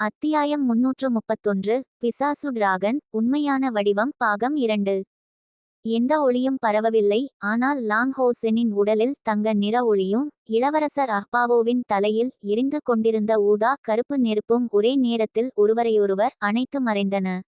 அத்தியாயம் முன்னூற்று முப்பத்தொன்று பிசாசு டிராகன் உண்மையான வடிவம் பாகம் இரண்டு. எந்த ஒளியும் பரவவில்லை ஆனால் லாங் ஹோசெனின் உடலில் தங்க நிற ஒளியும் இளவரசர் அஹ்பாவோவின் தலையில் எரிந்து கொண்டிருந்த ஊதா கருப்பு நெருப்பும் ஒரே நேரத்தில் ஒருவரையொருவர் அணைத்து மறைந்தன.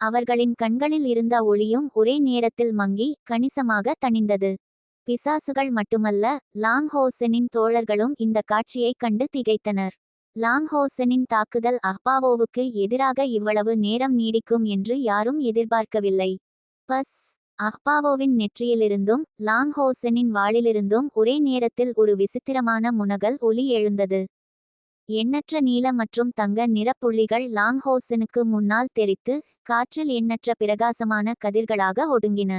அவர்களின் கண்களில் இருந்த ஒளியும் ஒரே நேரத்தில் மங்கி கணிசமாக தணிந்தது. பிசாசுகள் மட்டுமல்ல லாங் ஹோசெனின் தோழர்களும் இந்த காட்சியைக் கண்டு திகைத்தனர். லாங்ஹோசனின் தாக்குதல் அஹ்பாவோவுக்கு எதிராக இவ்வளவு நேரம் நீடிக்கும் என்று யாரும் எதிர்பார்க்கவில்லை. பஸ் அஹ்பாவோவின் நெற்றியிலிருந்தும் லாங்ஹோசனின் வாளிலிருந்தும் ஒரே நேரத்தில் ஒரு விசித்திரமான முனகல் ஒலி எழுந்தது. எண்ணற்ற நீல மற்றும் தங்க நிறப்புள்ளிகள் லாங்ஹோசனுக்கு முன்னால் தெரித்து காற்றில் எண்ணற்ற பிரகாசமான கதிர்களாக ஒடுங்கின.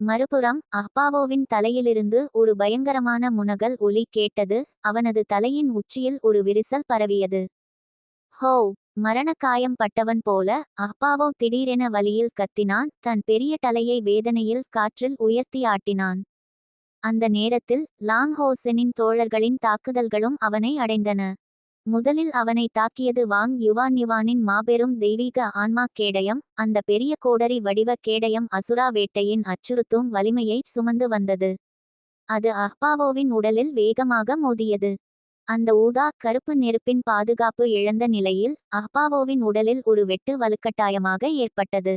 மறுபுறம் அஹ்பாவோவின் தலையிலிருந்து ஒரு பயங்கரமான முனகல் ஒலி கேட்டது அவனது தலையின் உச்சியில் ஒரு விரிசல் பரவியது. ஹோ மரணக்காயம் பட்டவன் போல அஹ்பாவோ திடீரென வலியில் கத்தினான் தன் பெரிய தலையை வேதனையில் காற்றில் உயர்த்தி ஆட்டினான். அந்த நேரத்தில் லாங் ஹோசனின் தோழர்களின் தாக்குதல்களும் அவனை அடைந்தன. முதலில் அவனை தாக்கியது வாங் யுவான் யுவானின் மாபெரும் தெய்வீக ஆன்மா கேடயம் அந்த பெரிய கோடரி வடிவ கேடயம் அசுரா வேட்டையின் அச்சுறுத்தும் வலிமையை சுமந்து வந்தது. அது அஹ்பாவோவின் உடலில் வேகமாக மோதியது. அந்த ஊதா கருப்பு நெருப்பின் பாதுகாப்பு இழந்த நிலையில் அஹ்பாவோவின் உடலில் ஒரு வெட்டு வலுக்கட்டாயமாக ஏற்பட்டது.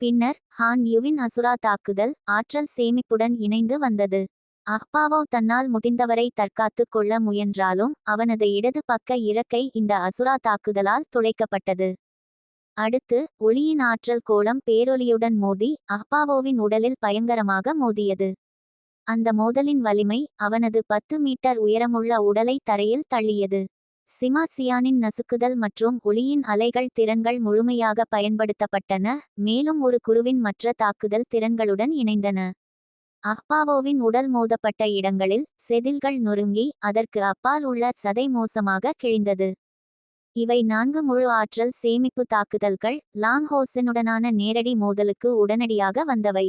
பின்னர் ஹான் யுவின் அசுரா தாக்குதல் ஆற்றல் சேமிப்புடன் இணைந்து வந்தது. அஹ்பாவோ தன்னால் முடிந்தவரை தற்காத்துக் கொள்ள முயன்றாலும் அவனது இடது பக்க இறக்கை இந்த அசுரா தாக்குதலால் துளைக்கப்பட்டது. அடுத்து ஒளியின் ஆற்றல் கோலம் பேரொலியுடன் மோதி அஹ்பாவோவின் உடலில் பயங்கரமாக மோதியது. அந்த மோதலின் வலிமை அவனது பத்து மீட்டர் உயரமுள்ள உடலை தரையில் தள்ளியது. சிமா சியானின் நசுக்குதல் மற்றும் ஒளியின் அலைகள் திறன்கள் முழுமையாக பயன்படுத்தப்பட்டன மேலும் ஒரு குருவின் மற்ற தாக்குதல் திறன்களுடன் இணைந்தன. அஹ்பாவோவின் உடல் மோதப்பட்ட இடங்களில் செதில்கள் நொறுங்கி அதற்கு அப்பால் உள்ள சதை மோசமாக கிழிந்தது. இவை நான்கு முழு ஆற்றல் சேமிப்பு தாக்குதல்கள் லாங்ஹோசனுடனான நேரடி மோதலுக்கு உடனடியாக வந்தவை.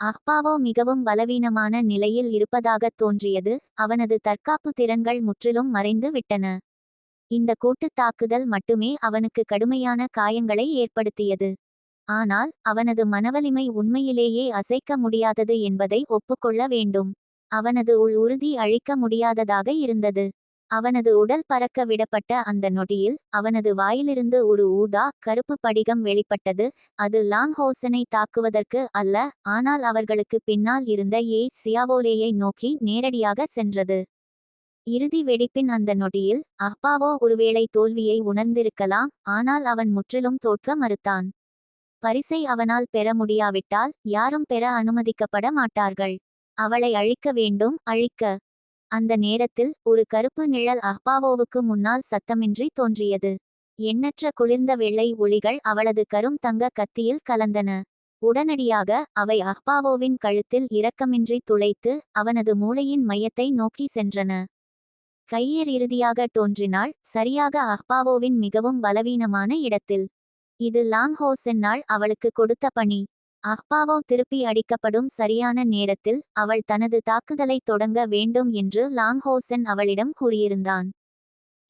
அஹ்பாவோ மிகவும் பலவீனமான நிலையில் இருப்பதாகத் தோன்றியது அவனது தற்காப்பு திறன்கள் முற்றிலும் மறைந்து விட்டன. இந்த கூட்டுத் தாக்குதல் மட்டுமே அவனுக்கு கடுமையான காயங்களை ஏற்படுத்தியது. ஆனால் அவனது மனவலிமை உண்மையிலேயே அசைக்க முடியாதது என்பதை ஒப்புக்கொள்ள வேண்டும். அவனது உள் உறுதி அழிக்க முடியாததாக இருந்தது. அவனது உடல் பறக்க விடப்பட்ட அந்த நொடியில் அவனது வாயிலிருந்து ஒரு ஊதா கருப்பு படிகம் வெளிப்பட்டது. அது லாங் ஹோசனை தாக்குவதற்கு அல்ல ஆனால் அவர்களுக்கு பின்னால் இருந்த ஏ. சியாவோலேயை நோக்கி நேரடியாக சென்றது. இறுதி வெடிப்பின் அந்த நொடியில் அப்பாவோ ஒருவேளை தோல்வியை உணர்ந்திருக்கலாம் ஆனால் அவன் முற்றிலும் தோற்க மறுத்தான். பரிசை அவனால் பெற முடியாவிட்டால் யாரும் பெற அனுமதிக்கப்பட மாட்டார்கள். அவளை அழிக்க வேண்டும் அழிக்க. அந்த நேரத்தில் ஒரு கருப்பு நிழல் அஹ்பாவோவுக்கு முன்னால் சத்தமின்றி தோன்றியது. எண்ணற்ற குளிர்ந்த வெள்ளை ஒளிகள் அவளது கரும் தங்க கத்தியில் கலந்தன. உடனடியாக அவை அஹ்பாவோவின் கழுத்தில் இரக்கமின்றி துளைத்து அவனது மூளையின் மையத்தை நோக்கி சென்றன. கையர் இறுதியாக தோன்றினாள் சரியாக அஹ்பாவோவின் மிகவும் பலவீனமான இடத்தில். இது லாங் ஹோசென்னால் அவளுக்கு கொடுத்த பணி. அஹ்பாவோ திருப்பி அடிக்கப்படும் சரியான நேரத்தில் அவள் தனது தாக்குதலை தொடங்க வேண்டும் என்று லாங் ஹோசென் அவளிடம் கூறியிருந்தான்.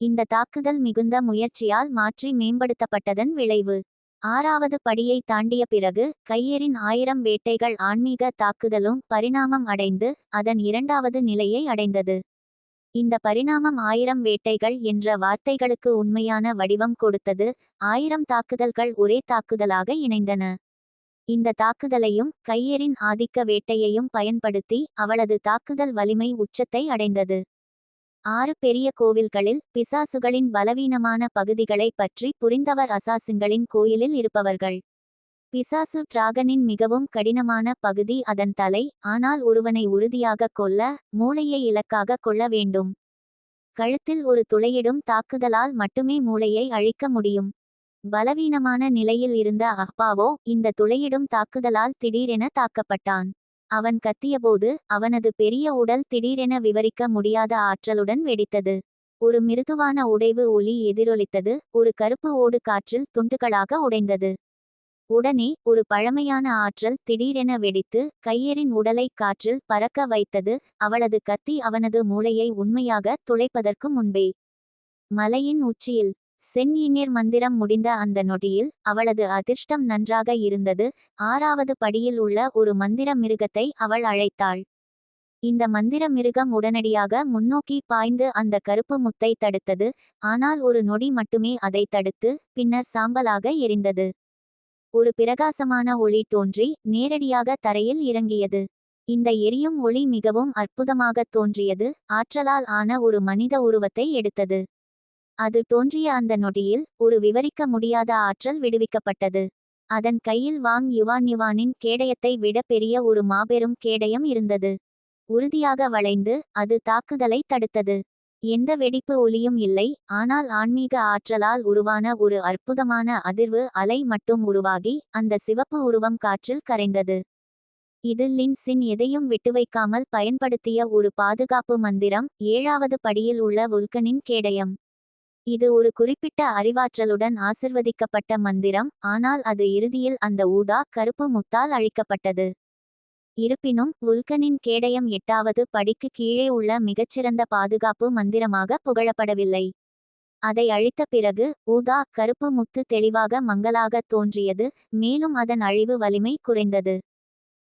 இந்த தாக்குதல் மிகுந்த முயற்சியால் மாற்றி மேம்படுத்தப்பட்டதன் விளைவு. ஆறாவது படியை தாண்டிய பிறகு கையெறின் ஆயிரம் வேட்டைகள் ஆன்மீக தாக்குதலும் பரிணாமம் அடைந்து அதன் இரண்டாவது நிலையை அடைந்தது. இந்த பரிணாமம் ஆயிரம் வேட்டைகள் என்ற வார்த்தைகளுக்கு உண்மையான வடிவம் கொடுத்தது ஆயிரம் தாக்குதல்கள் ஒரே தாக்குதலாக இணைந்தன. இந்த தாக்குதலையும் கையரின் ஆதிக்க வேட்டையையும் பயன்படுத்தி அவளது தாக்குதல் வலிமை உச்சத்தை அடைந்தது. ஆறு பெரிய கோவில்களில் பிசாசுகளின் பலவீனமான பகுதிகளை பற்றி புரிந்தவர் அசாசுங்களின் கோயிலில் இருப்பவர்கள். பிசாசு டிராகனின் மிகவும் கடினமான பகுதி அதன் தலை ஆனால் ஒருவனை உறுதியாக கொல்ல மூளையை இலக்காக கொள்ள வேண்டும். கழுத்தில் ஒரு துளையிடும் தாக்குதலால் மட்டுமே மூளையை அழிக்க முடியும். பலவீனமான நிலையில் இருந்த அஹ்பாவோ இந்த துளையிடும் தாக்குதலால் திடீரென தாக்கப்பட்டான். அவன் கத்தியபோது அவனது பெரிய உடல் திடீரென விவரிக்க முடியாத ஆற்றலுடன் வெடித்தது. ஒரு மிருதுவான உடைவு ஒலி எதிரொலித்தது ஒரு கருப்பு ஓடு காற்றில் துண்டுகளாக உடைந்தது. உடனே ஒரு பழமையான ஆற்றல் திடீரென வெடித்து கையரின் உடலை காற்றில் பறக்க வைத்தது. அவளது கத்தி அவனது மூளையை உண்மையாக துளைப்பதற்கு முன்பே. மலையின் உச்சியில் சென்யினிர் மந்திரம் முடிந்த அந்த நொடியில் அவளது அதிர்ஷ்டம் நன்றாக இருந்தது. ஆறாவது படியில் உள்ள ஒரு மந்திர மிருகத்தை அவள் அழைத்தாள். இந்த மந்திர மிருகம் உடனடியாக முன்னோக்கி பாய்ந்து அந்த கருப்பு முத்தை தடுத்தது. ஆனால் ஒரு நொடி மட்டுமே அதை தடுத்து பின்னர் சாம்பலாக எரிந்தது. ஒரு பிரகாசமான ஒளி தோன்றி நேரடியாக தரையில் இறங்கியது. இந்த எரியும் ஒளி மிகவும் அற்புதமாகத் தோன்றியது ஆற்றலால் ஆன ஒரு மனித உருவத்தை எடுத்தது. அது தோன்றிய அந்த நொடியில் ஒரு விவரிக்க முடியாத ஆற்றல் விடுவிக்கப்பட்டது. அதன் கையில் வாங் யுவான் யுவானின் கேடயத்தை விட பெரிய ஒரு மாபெரும் கேடயம் இருந்தது. உறுதியாக வளைந்து அது தாக்குதலை தடுத்தது. எந்த வெடிப்பு ஒலியும் இல்லை ஆனால் ஆன்மீக ஆற்றலால் உருவான ஒரு அற்புதமான அதிர்வு அலை மட்டும் உருவாகி அந்த சிவப்பு உருவம் காற்றில் கரைந்தது. இது லின்சின் எதையும் விட்டுவைக்காமல் பயன்படுத்திய ஒரு பாதுகாப்பு மந்திரம் ஏழாவது படியில் உள்ள வுல்கனின் கேடயம். இது ஒரு குறிப்பிட்ட அறிவாற்றலுடன் ஆசிர்வதிக்கப்பட்ட மந்திரம் ஆனால் அது இறுதியில் அந்த ஊதா கருப்பு முத்தால் அழிக்கப்பட்டது. இருப்பினும் உல்கனின் கேடயம் எட்டாவது படிக்கு கீழே உள்ள மிகச்சிறந்த பாதுகாப்பு மந்திரமாக புகழப்படவில்லை. அதை அழித்த பிறகு ஊதா கருப்பு முத்து தெளிவாக மங்கலாக தோன்றியது மேலும் அதன் அழிவு வலிமை குறைந்தது.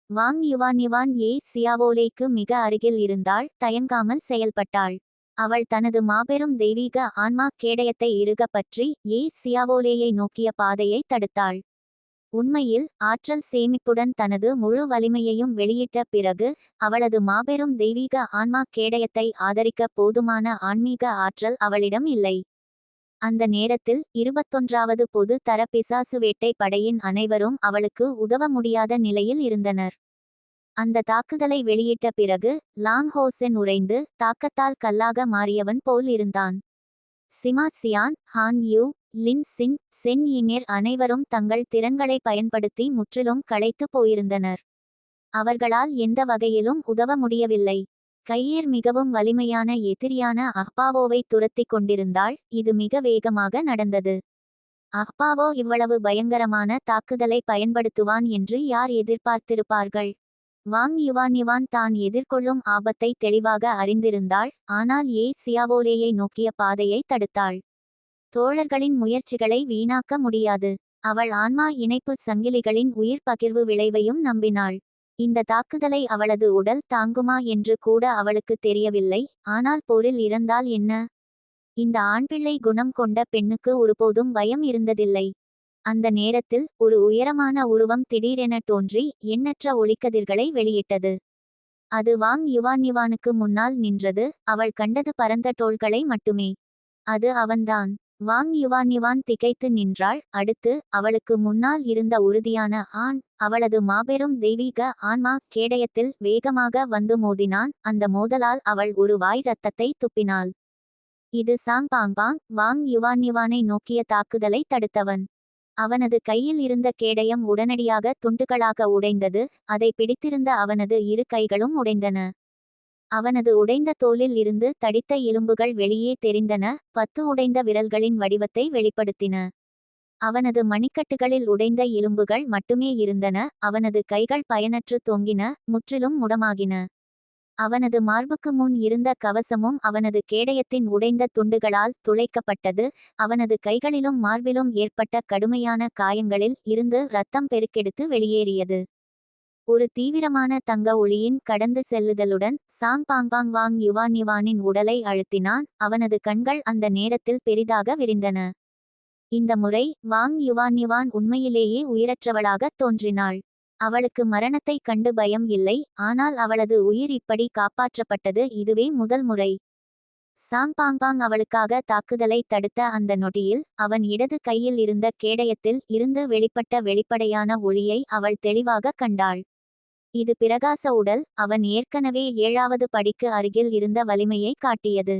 வாங் யுவான் யுவான் ஏ சியாவோலேக்கு மிக அருகில் இருந்தால் தயங்காமல் செயல்பட்டாள். அவள் தனது மாபெரும் தெய்வீக ஆன்மா கேடயத்தை இருக பற்றி ஏ சியாவோலேயை நோக்கிய பாதையை தடுத்தாள். உண்மையில் ஆற்றல் சேமிப்புடன் தனது முழு வலிமையையும் வெளியிட்ட பிறகு அவளது மாபெரும் தெய்வீக ஆன்மா கேடயத்தை ஆதரிக்க போதுமான ஆன்மீக ஆற்றல் அவளிடம் இல்லை. அந்த நேரத்தில் இருபத்தொன்றாவது பொது தர பிசாசு வேட்டை படையின் அனைவரும் அவளுக்கு உதவ முடியாத நிலையில் இருந்தனர். அந்த தாக்குதலை வெளியிட்ட பிறகு லாங் ஹோசென் உறைந்து தாக்கத்தால் கல்லாக மாறியவன் போல் இருந்தான். சிமா சியான் ஹான் யூ லின் சின் சென் இங்கேர் அனைவரும் தங்கள் திறன்களை பயன்படுத்தி முற்றிலும் களைத்து போயிருந்தனர். அவர்களால் எந்த வகையிலும் உதவ முடியவில்லை. கையேர் மிகவும் வலிமையான எதிரியான அஹ்பாவோவை துரத்தி கொண்டிருந்தால் இது மிக வேகமாக நடந்தது. அஹ்பாவோ இவ்வளவு பயங்கரமான தாக்குதலை பயன்படுத்துவான் என்று யார் எதிர்பார்த்திருப்பார்கள்? வாங் யுவான் யுவான் தான் எதிர்கொள்ளும் ஆபத்தை தெளிவாக அறிந்திருந்தாள் ஆனால் ஏ சியாவோலேயை நோக்கிய பாதையை தடுத்தாள். தோழர்களின் முயற்சிகளை வீணாக்க முடியாது. அவள் ஆன்மா இணைப்பு சங்கிலிகளின் உயிர் பகிர்வு விளைவையும் நம்பினாள். இந்த தாக்குதலை அவளது உடல் தாங்குமா என்று கூட அவளுக்கு தெரியவில்லை. ஆனால் போரில் இறந்தால் என்ன? இந்த ஆண்பிள்ளை குணம் கொண்ட பெண்ணுக்கு ஒருபோதும் பயம் இருந்ததில்லை. அந்த நேரத்தில் ஒரு உயரமான உருவம் திடீரென தோன்றி எண்ணற்ற ஒளிக்கதிர்களை வெளியிட்டது. அது வாங் யுவான் யுவானுக்கு முன்னால் நின்றது. அவள் கண்டது பரந்த தோள்களை மட்டுமே. அது அவன்தான். வாங் யுவான் யுவான் திகைத்து நின்றாள். அடுத்து அவளுக்கு முன்னால் இருந்த உறுதியான ஆண் அவளது மாபெரும் தெய்வீக ஆன்மா கேடயத்தில் வேகமாக வந்து மோதினான். அந்த மோதலால் அவள் ஒரு வாய் ரத்தத்தை துப்பினாள். இது சாங் பாங்பாங் வாங் யுவான் யுவானை நோக்கிய தாக்குதலை தடுத்தவன். அவனது கையில் இருந்த கேடயம் உடனடியாக துண்டுகளாக உடைந்தது. அதை பிடித்திருந்த அவனது இரு கைகளும் உடைந்தன. அவனது உடைந்த தோலில் இருந்து தடித்த எலும்புகள் வெளியே தெரிந்தன பத்து உடைந்த விரல்களின் வடிவத்தை வெளிப்படுத்தின. அவனது மணிக்கட்டுகளில் உடைந்த எலும்புகள் மட்டுமே இருந்தன அவனது கைகள் பயனற்று தொங்கின முற்றிலும் முடமாகின. அவனது மார்புக்கு முன் இருந்த கவசமும் அவனது கேடயத்தின் உடைந்த துண்டுகளால் துளைக்கப்பட்டது அவனது கைகளிலும் மார்பிலும் ஏற்பட்ட கடுமையான காயங்களில் இருந்து இரத்தம் பெருக்கெடுத்து வெளியேறியது. ஒரு தீவிரமான தங்க ஒளியின் கடந்து செல்லுதலுடன் சாங் பாங்பாங் வாங் யுவான் யுவானின் உடலை அழுத்தினான். அவனது கண்கள் அந்த நேரத்தில் பெரிதாக விரிந்தன. இந்த முறை வாங் யுவான் யுவான் உண்மையிலேயே உயிரற்றவளாக தோன்றினாள். அவளுக்கு மரணத்தை கண்டு பயம் இல்லை. ஆனால் அவளது உயிர் இப்படி காப்பாற்றப்பட்டது இதுவே முதல் முறை. சாங் பாங்பாங் அவளுக்காக தாக்குதலை தடுத்த அந்த நொடியில் அவன் இடது கையில் இருந்த கேடயத்தில் இருந்து வெளிப்பட்ட வெளிப்படையான ஒளியை அவள் தெளிவாக கண்டாள். இது பிரகாச உடல் அவன் ஏற்கனவே ஏழாவது படிக்கு அருகில் இருந்த வலிமையை காட்டியது.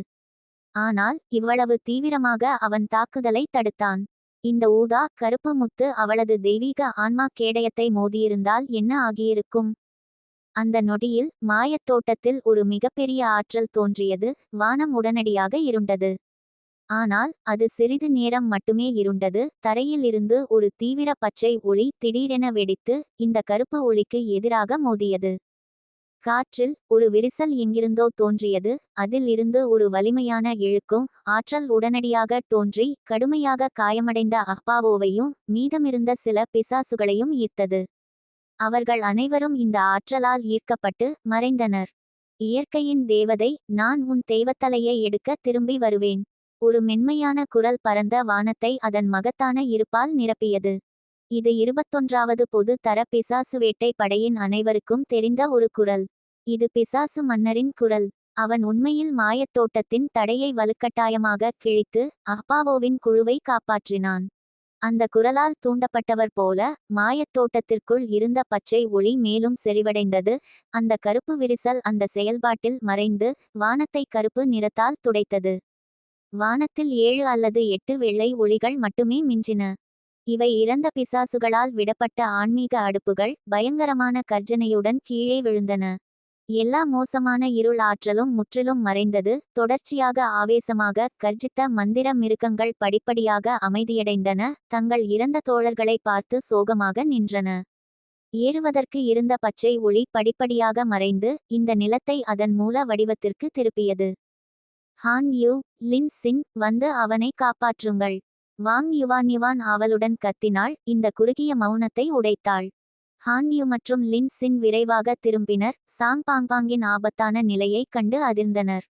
ஆனால் இவ்வளவு தீவிரமாக அவன் தாக்குதலை தடுத்தான். இந்த ஊதா கருப்பு முத்து அவளது தெய்வீக ஆன்மா கேடயத்தை மோதியிருந்தால் என்ன ஆகியிருக்கும்? அந்த நொடியில் மாயத்தோட்டத்தில் ஒரு மிகப்பெரிய ஆற்றல் தோன்றியது வானம் உடனடியாக இருண்டது. ஆனால் அது சிறிது நேரம் மட்டுமே இருண்டது. தரையில் இருந்து ஒரு தீவிர பச்சை ஒளி திடீரென வெடித்து இந்த கருப்பு ஒளிக்கு எதிராக மோதியது. காற்றில் ஒரு விரிசல் எங்கிருந்தோ தோன்றியது. அதில் இருந்து ஒரு வலிமையான இழுக்கும் ஆற்றல் உடனடியாக தோன்றி கடுமையாக காயமடைந்த அப்பாவோவையும் மீதமிருந்த சில பிசாசுகளையும் ஈர்த்தது. அவர்கள் அனைவரும் இந்த ஆற்றலால் ஈர்க்கப்பட்டு மறைந்தனர். இயற்கையின் தேவதை நான் உன் தெய்வத்தலையை எடுக்க திரும்பி வருவேன். ஒரு மென்மையான குரல் பரந்த வானத்தை அதன் மகத்தான இருப்பால் நிரப்பியது. இது இருபத்தொன்றாவது பொது தர பிசாசு வேட்டை படையின் அனைவருக்கும் தெரிந்த ஒரு குரல். இது பிசாசு மன்னரின் குரல். அவன் உண்மையில் மாயத் தோட்டத்தின் தடையை வலுக்கட்டாயமாக கிழித்து அப்பாவோவின் குழுவை காப்பாற்றினான். அந்த குரலால் தூண்டப்பட்டவர் போல மாயத் தோட்டத்திற்குள் இருந்த பச்சை ஒளி மேலும் செறிவடைந்தது. அந்த கருப்பு விரிசல் அந்த செயல்பாட்டில் மறைந்து வானத்தை கருப்பு நிறத்தால் துடைத்தது. வானத்தில் ஏழு அல்லது எட்டு வெள்ளை ஒளிகள் மட்டுமே மிஞ்சின. இவை இறந்த பிசாசுகளால் விடப்பட்ட ஆன்மீக அடுப்புகள் பயங்கரமான கர்ஜனையுடன் கீழே விழுந்தன. எல்லா மோசமான இருள் ஆற்றலும் முற்றிலும் மறைந்தது தொடர்ச்சியாக ஆவேசமாக கர்ஜித்த மந்திர மிருகங்கள் படிப்படியாக அமைதியடைந்தன தங்கள் இறந்த தோழர்களை பார்த்து சோகமாக நின்றன. ஏறுவதற்கு இருந்த பச்சை ஒளி படிப்படியாக மறைந்து இந்த நிலத்தை அதன் மூல வடிவத்திற்கு திருப்பியது. ஹான் யூ லின் சின் வந்து அவனை காப்பாற்றுங்கள். வாங் யுவான் யுவான் ஆவலுடன் கத்தினாள். இந்த குறுகிய மௌனத்தை உடைத்தாள். ஹான் யூ மற்றும் லின் சின் விரைவாக திரும்பினர். சாங் பாங்பாங்கின் ஆபத்தான நிலையைக் கண்டு அதிர்ந்தனர்.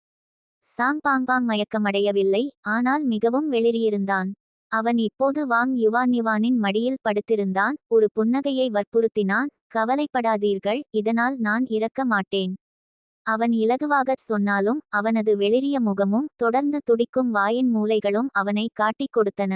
சாங் பாங்பாங் மயக்கமடையவில்லை. ஆனால் மிகவும் வெளிரியிருந்தான் அவன் இப்போது வாங் யுவான் யுவானின் மடியில் படுத்திருந்தான். ஒரு புன்னகையை வற்புறுத்தினான். கவலைப்படாதீர்கள். இதனால் நான் இறக்க மாட்டேன். அவன் இலகுவாகச் சொன்னாலும் அவனது வெளிரிய முகமும் தொடர்ந்து துடிக்கும் வாயின் மூலைகளும் அவனை காட்டிக் கொடுத்தன.